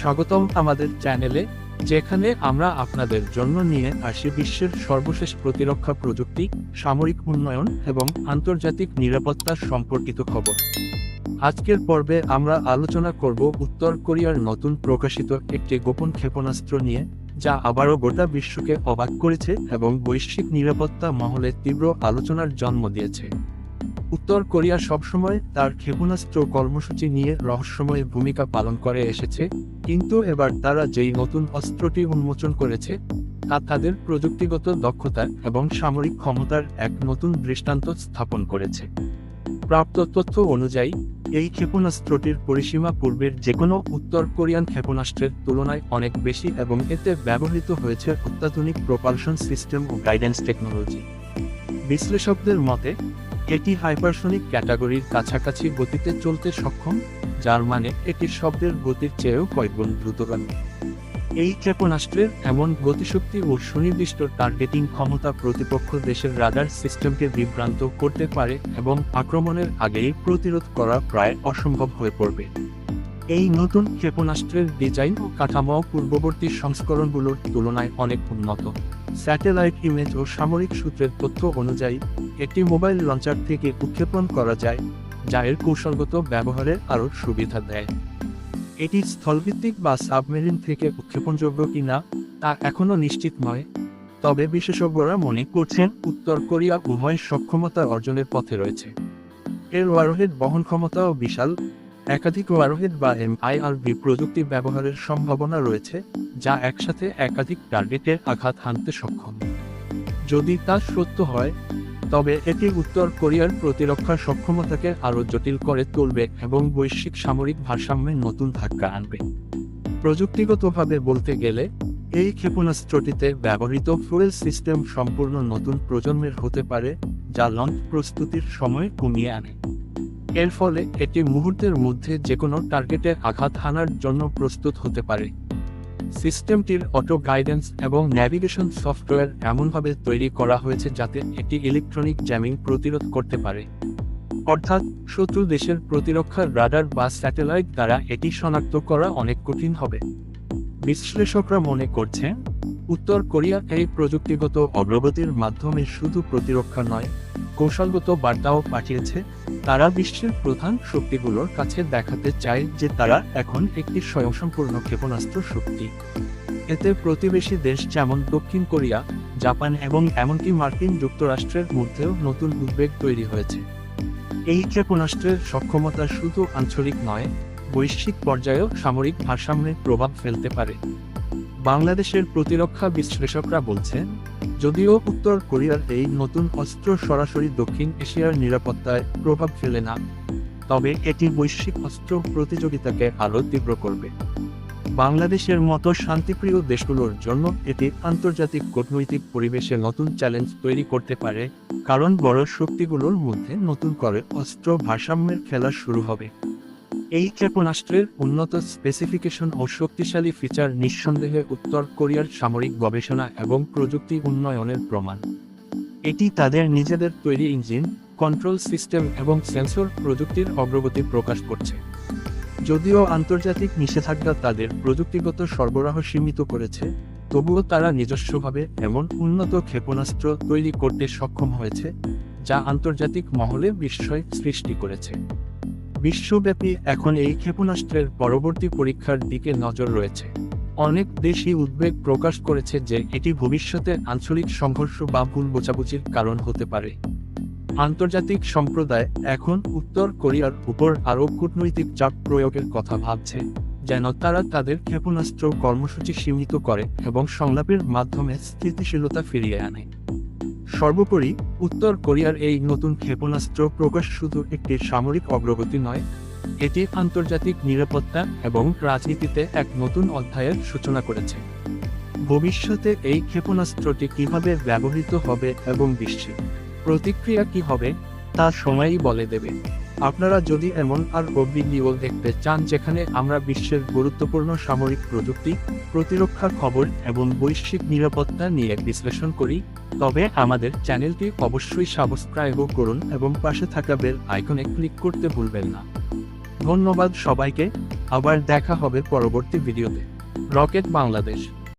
স্বাগতম আমাদের চ্যানেলে, যেখানে আমরা আপনাদের জন্য নিয়ে আসি বিশ্বের সর্বশেষ প্রতিরক্ষা প্রযুক্তি, সামরিক উন্নয়ন এবং আন্তর্জাতিক নিরাপত্তা সম্পর্কিত খবর। আজকের পর্বে আমরা আলোচনা করব উত্তর কোরিয়ার নতুন প্রকাশিত একটি গোপন ক্ষেপণাস্ত্র নিয়ে, যা আবারও গোটা বিশ্বকে অবাক করেছে এবং বৈশ্বিক নিরাপত্তা মহলে তীব্র আলোচনার জন্ম দিয়েছে। উত্তর কোরিয়া সবসময় তার ক্ষেপণাস্ত্র কর্মসূচি নিয়ে রহস্যময় ভূমিকা পালন করে এসেছে, কিন্তু এবার তারা যেই নতুন অস্ত্রটি উন্মোচন করেছে, তা তাদের প্রযুক্তিগত দক্ষতা এবং সামরিক ক্ষমতার এক নতুন দৃষ্টান্ত স্থাপন করেছে। প্রাপ্ত তথ্য অনুযায়ী, এই ক্ষেপণাস্ত্রটির পরিসীমা পূর্বের যে কোনো উত্তর কোরিয়ান ক্ষেপণাস্ত্রের তুলনায় অনেক বেশি এবং এতে ব্যবহৃত হয়েছে অত্যাধুনিক প্রপালশন সিস্টেম ও গাইডেন্স টেকনোলজি বিশ্লেষকদের মতে এটি হাইপারসনিক ক্যাটাগরির কাছাকাছি গতিতে চলতে সক্ষম, যার মানে এটি শব্দের গতির চেয়েও কয়েকগুণ দ্রুতগামী। এই ক্ষেপণাস্ত্রের এমন গতিশক্তি ও সুনির্দিষ্ট টার্গেটিং ক্ষমতা প্রতিপক্ষ দেশের রাডার সিস্টেমকে বিভ্রান্ত করতে পারে এবং আক্রমণের আগেই প্রতিরোধ করা প্রায় অসম্ভব হয়ে পড়বে। এই নতুন ক্ষেপণাস্ত্রের ডিজাইন ও কাঠামো পূর্ববর্তী সংস্করণগুলোর তুলনায় অনেক উন্নত। স্যাটেলাইট ইমেজ ও সামরিক সূত্রের তথ্য অনুযায়ী, একটি মোবাইল লঞ্চার থেকে উৎক্ষেপণ করা যায়, যা এর কৌশলগত ব্যবহারে আরও সুবিধা দেয়। এটি স্থলভিত্তিক বা সাবমেরিন থেকে উৎক্ষেপণযোগ্য কিনা, তা এখনও নিশ্চিত নয়। তবে বিশেষজ্ঞরা মনে করছেন, উত্তর কোরিয়া উভয় সক্ষমতা অর্জনের পথে রয়েছে। এর ওয়ারহেড বহন ক্ষমতাও বিশাল। একাধিক ওয়ারহেড বা এমআইআরভি প্রযুক্তি ব্যবহারের সম্ভাবনা রয়েছে, যা একসাথে একাধিক টার্গেটের আঘাত হানতে সক্ষম। যদি তা সত্য হয়, তবে এটি উত্তর কোরিয়ার প্রতিরক্ষা সক্ষমতাকে আরও জটিল করে তুলবে এবং বৈশ্বিক সামরিক ভারসাম্যে নতুন ধাক্কা আনবে। প্রযুক্তিগতভাবে বলতে গেলে, এই ক্ষেপণাস্ত্রটিতে ব্যবহৃত ফুয়েল সিস্টেম সম্পূর্ণ নতুন প্রজন্মের হতে পারে, যা লঞ্চ প্রস্তুতির সময় কমিয়ে আনে। এর ফলে এটি মুহূর্তের মধ্যে যে কোনো টার্গেটে আঘাত হানার জন্য প্রস্তুত হতে পারে। সিস্টেমটির অটো গাইডেন্স এবং ন্যাভিগেশন সফটওয়্যার এমনভাবে তৈরি করা হয়েছে যাতে এটি ইলেকট্রনিক জ্যামিং প্রতিরোধ করতে পারে। অর্থাৎ শত্রু দেশের প্রতিরক্ষার রাডার বা স্যাটেলাইট দ্বারা এটি শনাক্ত করা অনেক কঠিন হবে। বিশ্লেষকরা মনে করছেন, উত্তর কোরিয়া এই প্রযুক্তিগত অগ্রগতির মাধ্যমে শুধু প্রতিরক্ষা নয়, কৌশলগত বার্তাও পাঠিয়েছে তারা বিশ্বের প্রধান শক্তিগুলোর কাছে দেখাতে চায় যে তারা এখন একটি স্বয়ংসম্পূর্ণ ক্ষেপণাস্ত্র শক্তি। এতে প্রতিবেশী দেশ যেমন দক্ষিণ কোরিয়া, জাপান এবং এমনকি মার্কিন যুক্তরাষ্ট্রের মধ্যেও নতুন উদ্বেগ তৈরি হয়েছে। এই ক্ষেপণাস্ত্রের সক্ষমতা শুধু আঞ্চলিক নয়, বৈশ্বিক পর্যায়েও সামরিক ভারসাম্যে প্রভাব ফেলতে পারে। বাংলাদেশের প্রতিরক্ষা বিশ্লেষকরা বলছেন যদিও উত্তর কোরিয়ার এই নতুন অস্ত্র সরাসরি দক্ষিণ এশিয়ার নিরাপত্তায় প্রভাব ফেলে না, তবে এটি বৈশ্বিক অস্ত্র প্রতিযোগিতাকে আরও তীব্র করবে। বাংলাদেশের মতো শান্তিপ্রিয় দেশগুলোর জন্য এটি আন্তর্জাতিক কূটনৈতিক পরিবেশে নতুন চ্যালেঞ্জ তৈরি করতে পারে, কারণ বড় শক্তিগুলোর মধ্যে নতুন করে অস্ত্র ভারসাম্যের খেলা শুরু হবে। এই ক্ষেপণাস্ত্রের উন্নত স্পেসিফিকেশন ও শক্তিশালী ফিচার নিঃসন্দেহে উত্তর কোরিয়ার সামরিক গবেষণা এবং প্রযুক্তি উন্নয়নের প্রমাণ। এটি তাদের নিজেদের তৈরি ইঞ্জিন কন্ট্রোল সিস্টেম এবং সেন্সর প্রযুক্তির অগ্রগতি প্রকাশ করছে। যদিও আন্তর্জাতিক নিষেধাজ্ঞা তাদের প্রযুক্তিগত সরবরাহ সীমিত করেছে, তবুও তারা নিজস্বভাবে এমন উন্নত ক্ষেপণাস্ত্র তৈরি করতে সক্ষম হয়েছে, যা আন্তর্জাতিক মহলে বিস্ময় সৃষ্টি করেছে। বিশ্বব্যাপী এখন এই ক্ষেপণাস্ত্রের পরবর্তী পরীক্ষার দিকে নজর রয়েছে। অনেক দেশই উদ্বেগ প্রকাশ করেছে যে এটি ভবিষ্যতে আঞ্চলিক সংঘর্ষ বা ভুল বোঝাবুঝির কারণ হতে পারে। আন্তর্জাতিক সম্প্রদায় এখন উত্তর কোরিয়ার উপর আরও কূটনৈতিক চাপ প্রয়োগের কথা ভাবছে, যেন তারা তাদের ক্ষেপণাস্ত্র কর্মসূচি সীমিত করে এবং সংলাপের মাধ্যমে স্থিতিশীলতা ফিরিয়ে আনে। সর্বোপরি উত্তর কোরিয়ার এই নতুন ক্ষেপণাস্ত্র প্রকাশ শুধু একটি সামরিক অগ্রগতি নয়, এটি আন্তর্জাতিক নিরাপত্তা এবং রাজনীতিতে এক নতুন অধ্যায়ের সূচনা করেছে। ভবিষ্যতে এই ক্ষেপণাস্ত্রটি কীভাবে ব্যবহৃত হবে এবং বিশ্বে প্রতিক্রিয়া কি হবে, তা সময়ই বলে দেবে। আপনারা যদি এমন আর ভিডিও দেখতে চান যেখানে আমরা বিশ্বের গুরুত্বপূর্ণ সামরিক প্রযুক্তি, প্রতিরক্ষা খবর এবং বৈশ্বিক নিরাপত্তা নিয়ে বিশ্লেষণ করি, তবে আমাদের চ্যানেলটি অবশ্যই সাবস্ক্রাইব করুন এবং পাশে থাকা বেল আইকনে ক্লিক করতে ভুলবেন না। ধন্যবাদ সবাইকে, আবার দেখা হবে পরবর্তী ভিডিওতে। রকেট বাংলাদেশ।